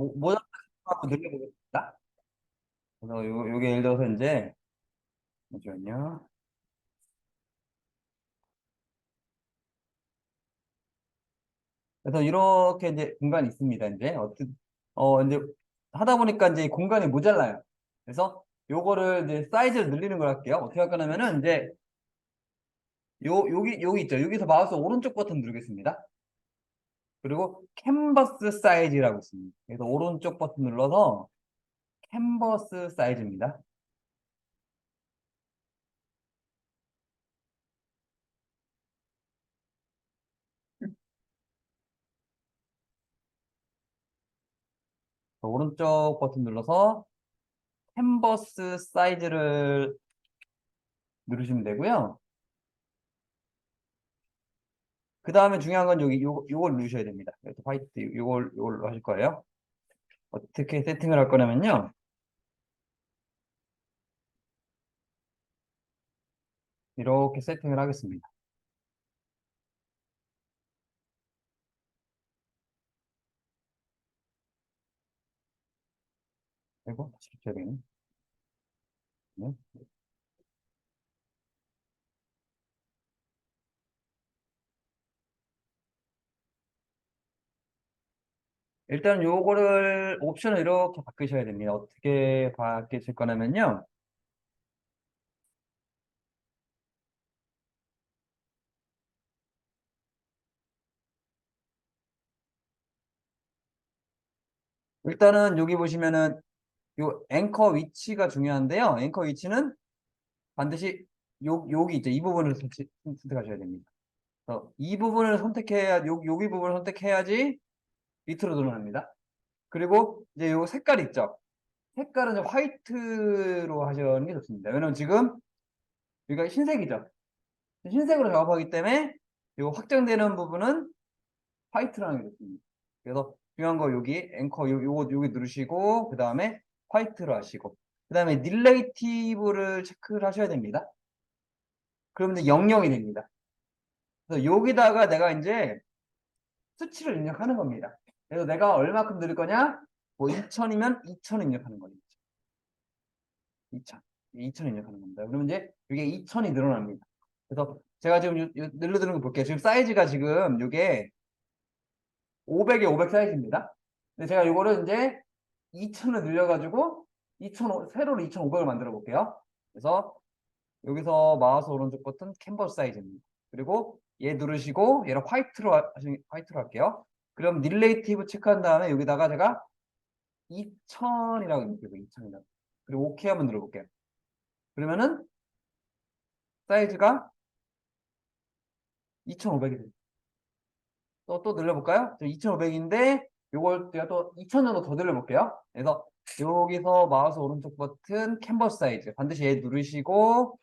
모- 모자 한번 늘려보겠습니다. 그래서 요, 요게 예를 들어서 이제 잠시만요. 그래서 이렇게 이제 공간이 있습니다. 이제 어떤 어 이제 하다 보니까 이제 공간이 모자라요. 그래서 요거를 이제 사이즈를 늘리는 걸 할게요. 어떻게 할 거냐면은 이제 요 여기 여기 있죠. 여기서 마우스 오른쪽 버튼 누르겠습니다. 그리고 캔버스 사이즈라고 있습니다. 그래서 오른쪽 버튼 눌러서 캔버스 사이즈입니다. 오른쪽 버튼 눌러서 캔버스 사이즈를 누르시면 되고요. 그 다음에 중요한 건 여기 요, 요걸 누르셔야 됩니다. 화이트 요걸 요걸로 하실 거예요. 어떻게 세팅을 할 거냐면요. 이렇게 세팅을 하겠습니다. 그리고 다시 붙여야 되네. 네. 일단 요거를 옵션을 이렇게 바꾸셔야 됩니다. 어떻게 바뀌실 거냐면요. 일단은 여기 보시면은 요 앵커 위치가 중요한데요. 앵커 위치는 반드시 요, 여기 있죠. 이 부분을 선택, 선택하셔야 됩니다. 이 부분을 선택해야, 요, 여기 부분을 선택해야지 밑으로 드러납니다. 그리고 이제 요 색깔 있죠. 색깔은 이제 화이트로 하시는 게 좋습니다. 왜냐면 지금 여기가 흰색이죠. 흰색으로 작업하기 때문에 요 확장되는 부분은 화이트로 하는 게 좋습니다. 그래서 중요한 거 여기 앵커 요, 요거 여기 누르시고 그 다음에 화이트로 하시고 그 다음에 릴레이티브를 체크를 하셔야 됩니다. 그러면 이제 00이 됩니다. 그래서 여기다가 내가 이제 수치를 입력하는 겁니다. 그래서 내가 얼마큼 늘릴 거냐? 뭐 2000이면 2000 입력하는 거죠. 2000. 2000 입력하는 겁니다. 그러면 이제 이게 2000이 늘어납니다. 그래서 제가 지금 늘려드는 거 볼게요. 지금 사이즈가 지금 이게 500에 500 사이즈입니다. 근데 제가 이거를 이제 2000을 늘려가지고 2000, 세로로 2500을 만들어 볼게요. 그래서 여기서 마우스 오른쪽 버튼 캔버스 사이즈입니다. 그리고 얘 누르시고 얘를 화이트로 화이트로 할게요. 그럼 릴레이티브 체크한 다음에 여기다가 제가 2000이라고 입력해요. 2000이라고. 그리고 OK 한번 눌러볼게요. 그러면은 사이즈가 2500이 돼요. 또, 또 늘려볼까요? 2500인데 요걸 제가 또 2000 정도 더 늘려볼게요. 그래서 여기서 마우스 오른쪽 버튼 캔버스 사이즈 반드시 얘 누르시고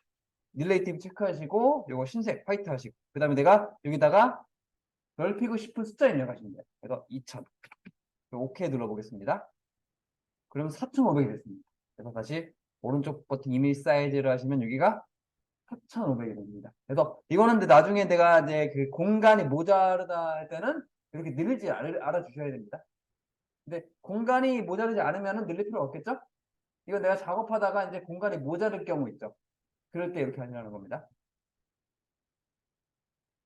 릴레이티브 체크하시고 요거 흰색 화이트 하시고 그 다음에 내가 여기다가 넓히고 싶은 숫자 입력하시면 돼요. 그래서 2000 OK 눌러보겠습니다. 그러면 4500이 됐습니다. 그래서 다시 오른쪽 버튼 이미지 사이즈를 하시면 여기가 4,500이 됩니다. 그래서 이거는 나중에 내가 이제 그 공간이 모자르다 할 때는 이렇게 늘리지 알아, 알아 주셔야 됩니다. 근데 공간이 모자르지 않으면 늘릴 필요 없겠죠? 이거 내가 작업하다가 이제 공간이 모자랄 경우 있죠. 그럴 때 이렇게 하시라는 겁니다.